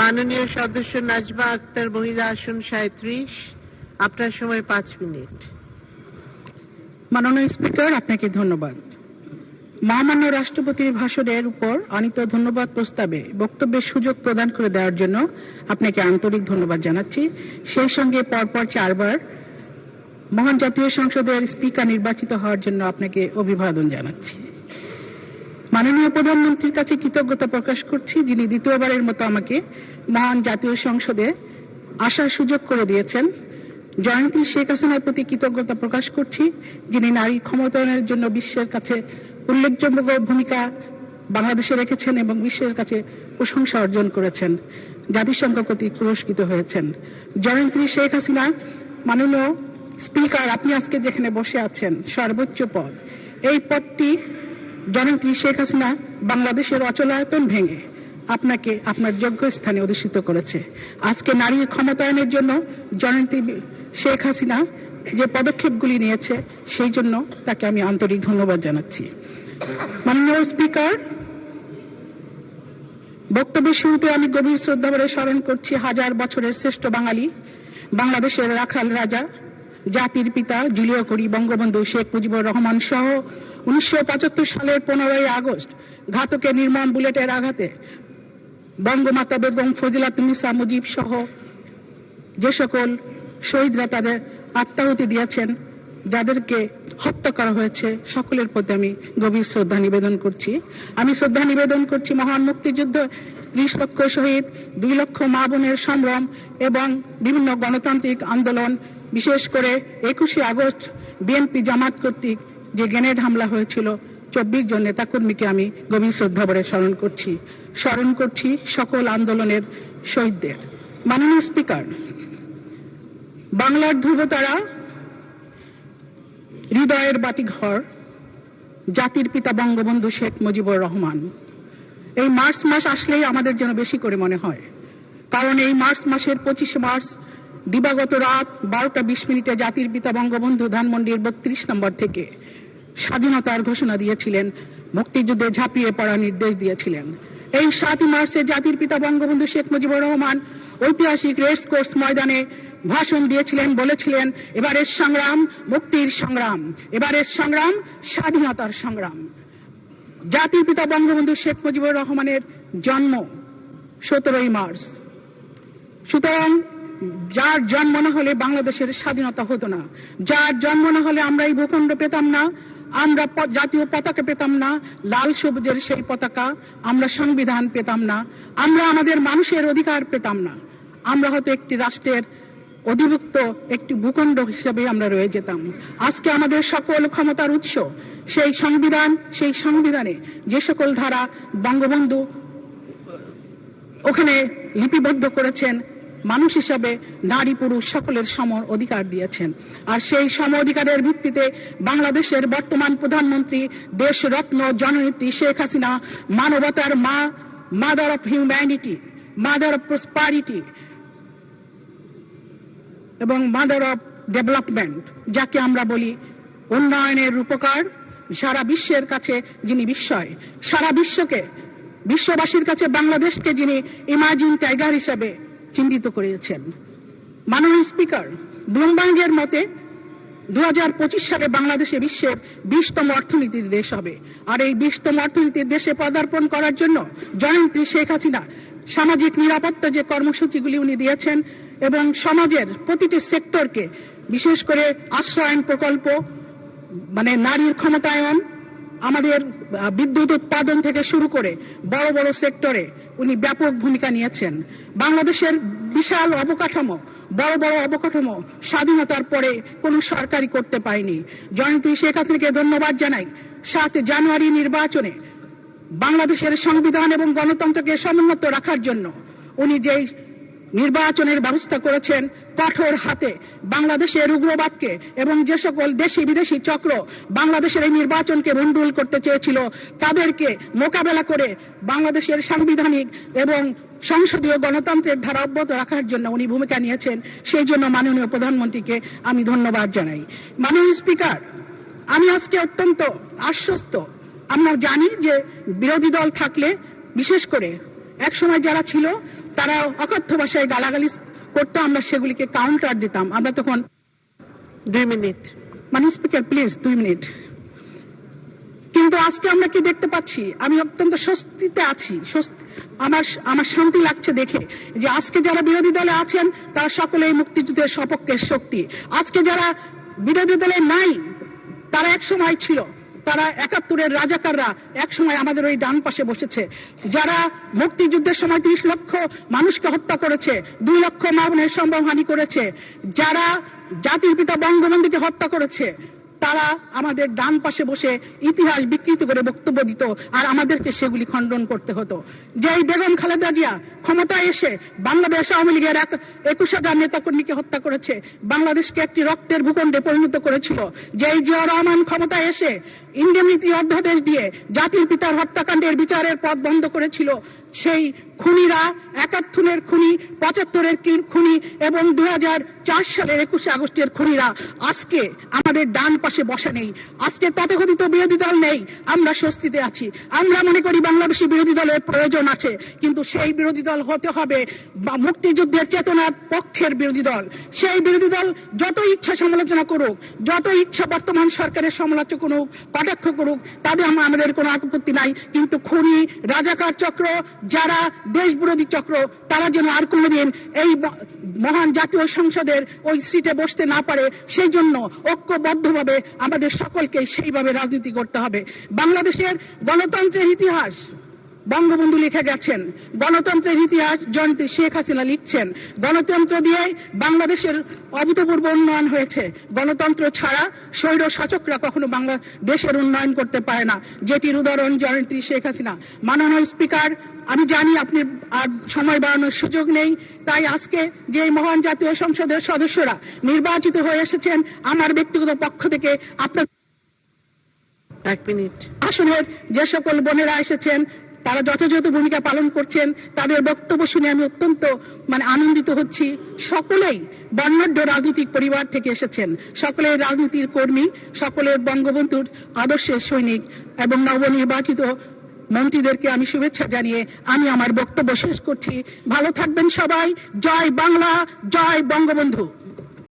মাননীয় সদস্য নাজবা আক্তার মহিলা আসন সাঁত্রিশ আপনার সময় পাঁচ মিনিট। মাননীয় স্পিকার, আপনাকে ধন্যবাদ। মহামান্য রাষ্ট্রপতির ভাষণের উপর আনিত ধন্যবাদ প্রস্তাবে বক্তব্যের সুযোগ প্রদান করে দেওয়ার জন্য আপনাকে আন্তরিক ধন্যবাদ জানাচ্ছি। সেই সঙ্গে পরপর চারবার মহান জাতীয় সংসদের স্পিকার নির্বাচিত হওয়ার জন্য আপনাকে অভিবাদন জানাচ্ছি। মাননীয় প্রধানমন্ত্রীর কাছে কৃতজ্ঞতা প্রকাশ করছি, যিনি দ্বিতীয়বারের মতো আমাকে মহান জাতীয় সংসদে আসার সুযোগ করে দিয়েছেন। জয়ন্তী শেখ হাসিনার প্রতি কৃতজ্ঞতা প্রকাশ করছি, যিনি নারী ক্ষমতায়নের জন্য বিশ্বের কাছে উল্লেখযোগ্য ভূমিকা বাংলাদেশে রেখেছেন এবং বিশ্বের কাছে প্রশংসা অর্জন করেছেন। জাতিসংঘ কর্তৃক পুরস্কৃত হয়েছেন। জয়ন্তী শেখ হাসিনা, মাননীয় স্পিকার, আপনি আজকে যেখানে বসে আছেন, সর্বোচ্চ পদ। এই পদটি জননেত্রী শেখ হাসিনা বাংলাদেশের অচলায়তন ভেঙে আপনাকে আপনার যোগ্য স্থানে অধিষ্ঠিত করেছে। আজকে নারীর ক্ষমতায়নের জন্য জননেত্রী শেখ হাসিনা যে পদক্ষেপগুলি নিয়েছে, সেই জন্য তাকে আমি আন্তরিক ধন্যবাদ জানাচ্ছি। মাননীয় স্পিকার, বক্তব্যের শুরুতে আমি গভীর শ্রদ্ধা ভরে স্মরণ করছি হাজার বছরের শ্রেষ্ঠ বাঙালি, বাংলাদেশের রাখাল রাজা, জাতির পিতা জুলিও করি বঙ্গবন্ধু শেখ মুজিবুর রহমান সহ উনিশশো পঁচাত্তর সালের পনেরোই আগস্ট ঘাতকে নির্মম বুলেটের আঘাতে বঙ্গমাতা বেগম ফজিলাতুন্নিসা মুজিব সহ যে সকল শহীদরা তাদের আত্মাহুতি দিয়েছেন, যাদেরকে হত্যা করা হয়েছে, সকলের প্রতি আমি গভীর শ্রদ্ধা নিবেদন করছি। আমি শ্রদ্ধা নিবেদন করছি মহান মুক্তিযুদ্ধ ত্রিশ লক্ষ শহীদ, দুই লক্ষ মা বোনের সংগ্রাম এবং বিভিন্ন গণতান্ত্রিক আন্দোলন, বিশেষ করে একুশে আগস্ট বিএনপি জামাত কর্তৃক যে গ্রেনেড হামলা হয়েছিল, চব্বিশ জন নেতাকর্মীকে আমি গভীর শ্রদ্ধা ভরে স্মরণ করছি। স্মরণ করছি সকল আন্দোলনের শহীদদের। মাননীয় স্পিকার, বাংলার ধ্রুবতারা হৃদয়ের বাতিঘর, জাতির পিতা বঙ্গবন্ধু শেখ মুজিবুর রহমান। এই মার্চ মাস আসলেই আমাদের যেন বেশি করে মনে হয়। কারণ এই মার্চ মাসের পঁচিশে মার্চ, দিবাগত রাত বারোটা বিশ মিনিটে জাতির পিতা বঙ্গবন্ধু ধানমন্ডির বত্রিশ নম্বর থেকে স্বাধীনতার ঘোষণা দিয়েছিলেন, মুক্তিযুদ্ধে ঝাঁপিয়ে পড়ার নির্দেশ দিয়েছিলেন। এই সাতই মার্চে জাতির পিতা বঙ্গবন্ধু শেখ মুজিবুর রহমান ঐতিহাসিক রেস কোর্স ময়দানে ভাষণ দিয়েছিলেন, বলেছিলেন, এবারের সংগ্রাম মুক্তির সংগ্রাম, এবারের সংগ্রাম স্বাধীনতার সংগ্রাম। জাতির পিতা বঙ্গবন্ধু শেখ মুজিবুর রহমানের জন্ম সতেরোই মার্চ। সুতরাং যার জন্ম না হলে বাংলাদেশের স্বাধীনতা হতো না। যার জন্ম না হলে আমরা এই ভূখণ্ড পেতাম না। আমরা জাতীয় পতাকা পেতাম না, লাল সবুজের সেই পতাকা আমরা সংবিধান পেতাম না, আমরা আমাদের মানুষের অধিকার পেতাম না। আমরা হয়তো একটি রাষ্ট্রের অধিভুক্ত, একটি ভূখণ্ড হিসেবে আমরা রয়ে যেতাম। আজকে আমাদের সকল ক্ষমতার উৎস, সেই সংবিধান, সেই সংবিধানে যে সকল ধারা বঙ্গবন্ধু ওখানে লিপিবদ্ধ করেছেন মানুষ হিসাবে নারী পুরুষ সকলের সম অধিকার দিয়েছেন। আর সেই সম অধিকারের ভিত্তিতে বাংলাদেশের বর্তমান প্রধানমন্ত্রী দেশরত্ন জননেত্রী শেখ হাসিনা, মানবতার মা mother of humanity mother of prosperity এবং মাদার অফ ডেভেলপমেন্ট যাকে আমরা বলি উন্নয়নের রূপকার। সারা বিশ্বের কাছে যিনি বিস্ময়, সারা বিশ্বকে, বিশ্ববাসীর কাছে বাংলাদেশকে যিনি ইমাজিন টাইগার হিসেবে চিহ্নিত করেছেন মাননীয় স্পিকার, ব্লুমবার্গের মতে দু হাজার পঁচিশ সালে বাংলাদেশে বিশ্বের বিশতম অর্থনীতির দেশ হবে। আর এই বিশতম অর্থনীতির দেশে পদার্পণ করার জন্য জয়ন্তী শেখ হাসিনা সামাজিক নিরাপত্তা যে কর্মসূচিগুলি উনি দিয়েছেন এবং সমাজের প্রতিটি সেক্টরকে, বিশেষ করে আশ্রয়ন প্রকল্প মানে নারীর ক্ষমতায়ন, আমাদের বিদ্যুৎ উৎপাদন থেকে শুরু করে বড় বড় সেক্টরে উনি ব্যাপক ভূমিকা নিয়েছেন। বাংলাদেশের বিশাল অবকাঠামো, বড় বড় অবকাঠামো স্বাধীনতার পরে কোনো সরকারি করতে পারেনি। জয়ন্তী, শেখ হাসিনাকে ধন্যবাদ জানাই। সাত জানুয়ারি নির্বাচনে বাংলাদেশের সংবিধান এবং গণতন্ত্রকে সমুন্নত রাখার জন্য উনি যেই নির্বাচনের ব্যবস্থা করেছেন কঠোর হাতে বাংলাদেশের উগ্রবাদকে এবং যে সকল দেশি বিদেশি চক্র বাংলাদেশের এই নির্বাচনকে ভণ্ডুল করতে চেয়েছিল, তাদেরকে মোকাবেলা করে বাংলাদেশের সাংবিধানিক এবং সংসদীয় গণতন্ত্রের ধারা অব্যাহত রাখার জন্য উনি ভূমিকা নিয়েছেন, সেই জন্য মাননীয় প্রধানমন্ত্রীকে আমি ধন্যবাদ জানাই। মাননীয় স্পিকার, আমি আজকে অত্যন্ত আশ্বস্ত। আমরা জানি যে বিরোধী দল থাকলে, বিশেষ করে এক সময় যারা ছিল তারা অকথ্য ভাষায় গালাগালি করতো আমরা সেগুলিকে কাউন্টার দিতাম। আমরা তখন দুই মিনিট। মানে স্পিকার প্লিজ দুই মিনিট। কিন্তু আজকে আমরা কি দেখতে পাচ্ছি? আমি অত্যন্ত স্বস্তিতে আছি। আমার আমার শান্তি লাগছে দেখে যে আজকে যারা বিরোধী দলে আছেন তারা সকলেই মুক্তিযুদ্ধের সপক্ষের শক্তি। আজকে যারা বিরোধী দলে নাই তারা এক সময় ছিল। তারা একাত্তরের রাজাকাররা এক সময় আমাদের ওই ডান পাশে বসেছে। যারা মুক্তিযুদ্ধের সময় তিরিশ লক্ষ মানুষকে হত্যা করেছে, দুই লক্ষ মা বোনের সম্ভবহানি করেছে, যারা জাতির পিতা বঙ্গবন্ধুকে হত্যা করেছে তারা আমাদের ডান পাশে বসে ইতিহাস বিকৃত করে বক্তব্য দিত আর আমাদেরকে সেগুলি খণ্ডন করতে হতো। যেই বেগম খালেদা জিয়া, ক্ষমতায় এসে বাংলাদেশ আওয়ামী লীগের এক একুশ হাজার নেতাকর্মীকে হত্যা করেছে। বাংলাদেশকে একটি রক্তের ভূখণ্ডে পরিণত করেছিল। যেই জিয়া রহমান ক্ষমতায় এসে ইন্ডেমনিটি অধ্যাদেশ দিয়ে জাতির পিতার হত্যাকাণ্ডের বিচারের পথ বন্ধ করেছিল। সেই খুনিরা একাত্তরের খুনি, পঁচাত্তরের খুনি এবং চার সালের একুশে আগস্টের খুনিরা আজকে আমাদের ডান পাশে বসা নেই। আজকে তথাকথিত বিরোধী দল নেই। আমরা স্বস্তিতে আছি। আমরা মনে করি বাংলাদেশি বিরোধী দলের প্রয়োজন আছে। কিন্তু সেই বিরোধী দল হতে হবে বা মুক্তিযুদ্ধের চেতনার পক্ষের বিরোধী দল। সেই বিরোধী দল যত ইচ্ছা সমালোচনা করুক, যত ইচ্ছা বর্তমান সরকারের সমালোচনা করুক, কটাক্ষ করুক তাদের আমাদের কোনো আপত্তি নাই। কিন্তু খুনি, রাজাকার চক্র, যারা দেশ বিরোধী চক্র, তারা যেন আর কোনোদিন এই মহান জাতীয় সংসদের ওই সিটে বসতে না পারে, সেই জন্য ঐক্যবদ্ধভাবে আমাদের সকলকে সেইভাবে রাজনীতি করতে হবে। বাংলাদেশের গণতন্ত্রের ইতিহাস বঙ্গবন্ধু লিখে গেছেন গণতন্ত্রের ইতিহাস জয়ন্তী শেখ হাসিনা লিখছেন গণতন্ত্র দিয়ে বাংলাদেশের অভূতপূর্ব উন্নয়ন হয়েছে। গণতন্ত্র ছাড়া স্বৈর শাসকরা কখনো বাংলাদেশের উন্নয়ন করতে পারে না। যেটির উদাহরণ জয়ন্তী শেখ হাসিনা। মাননীয় স্পিকার আমি জানি আপনি আর সময় বাড়ানোর সুযোগ নেই তাই আজকে যে মহান জাতীয় সংসদের সদস্যরা নির্বাচিত হয়ে এসেছেন আমার ব্যক্তিগত পক্ষ থেকে আপনার এক মিনিট। আসনের যে সকল বোনেরা এসেছেন তারা যথাযথ ভূমিকা পালন করছেন, তাদের বক্তব্য শুনে আমি অত্যন্ত মানে আনন্দিত হচ্ছি। সকলেই বর্ণাঢ্য রাজনৈতিক পরিবার থেকে এসেছেন। সকলের রাজনীতির কর্মী, সকলের বঙ্গবন্ধুর আদর্শের সৈনিক এবং নবনির্বাচিত মন্ত্রীদেরকে আমি শুভেচ্ছা জানিয়ে আমি আমার বক্তব্য শেষ করছি। ভালো থাকবেন সবাই। জয় বাংলা, জয় বঙ্গবন্ধু।